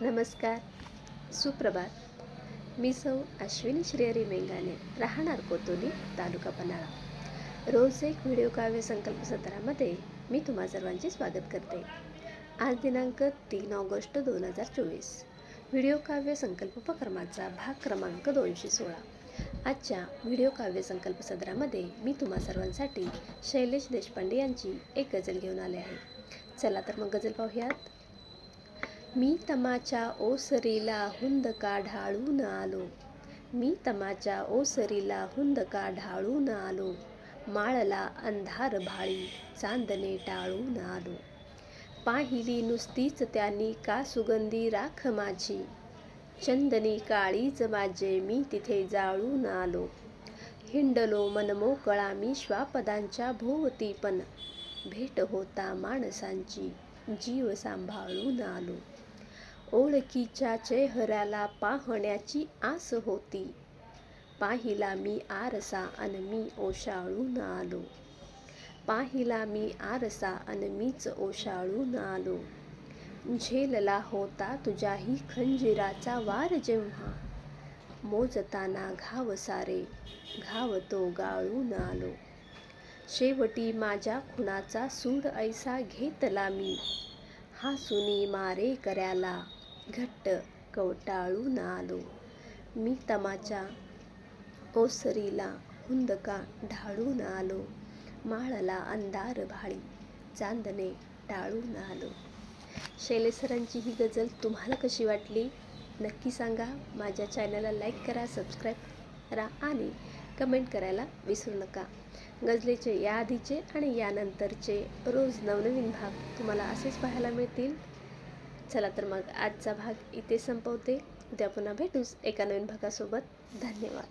नमस्कार. सुप्रभात. मी सौ अश्विनी श्रेयरी मेंगाने राहणार कोतोली तालुका पन्हाळा. रोज एक व्हिडिओ काव्य संकल्प सत्रामध्ये मी तुम्हा सर्वांचे स्वागत करते. आज दिनांक तीन ऑगस्ट दोन हजार चोवीस. व्हिडिओ काव्य संकल्प उपक्रमाचा भाग क्रमांक दोनशे सोळा. आजच्या व्हिडिओ काव्य संकल्प सदरामध्ये मी तुम्हा सर्वांसाठी शैलेश देशपांडे यांची एक गझल घेऊन आले आहे. चला तर मग गझल पाहूयात. मी तमाच्या ओसरीला हुंदका ढाळून आलो. मी तमाच्या ओसरीला हुंदका ढाळून आलो. माळला अंधार भाळी चांदणे टाळून आलो. पाहिली नुसतीच त्यांनी का सुगंधी राख माझी. चंदनी काळीच माझे मी तिथे जाळून आलो. हिंडलो मनमोकळा मी श्वापदांच्या भोवती पण. भेट होता माणसांची जीव सांभाळून आलो. ओळखीच्या चेहऱ्याला पाहण्याची आस होती. पाहिला मी आरसा अन मी ओशाळून आलो. पाहिला मी आरसा अन मीच ओशाळून आलो. झेलला होता तुझ्याही खंजिराचा वार जेव्हा. मोजताना घाव सारे घाव तो गाळून आलो. शेवटी माझ्या खुणाचा सूड ऐसा घेतला मी. हा सुनी मारे कर्याला घट्ट कवटाळून आलो मी तमाच्या ओसरीला हुंदका ढाळून आलो माळला अंधार भाळी चांदणे टाळून आलो शैलेसरांची ही गझल तुम्हाला कशी वाटली? नक्की सांगा. माझ्या चॅनलला लाईक करा सबस्क्राईब करा आणि कमेंट करायला विसरू नका. गझलेचे या आधीचे आणि यानंतरचे रोज नवनवीन भाग तुम्हाला असेच पाहायला मिळतील. चला तर मग आजचा भाग इथे संपवते. उद्या पुन्हा भेटूच एका नवीन भागासोबत. धन्यवाद.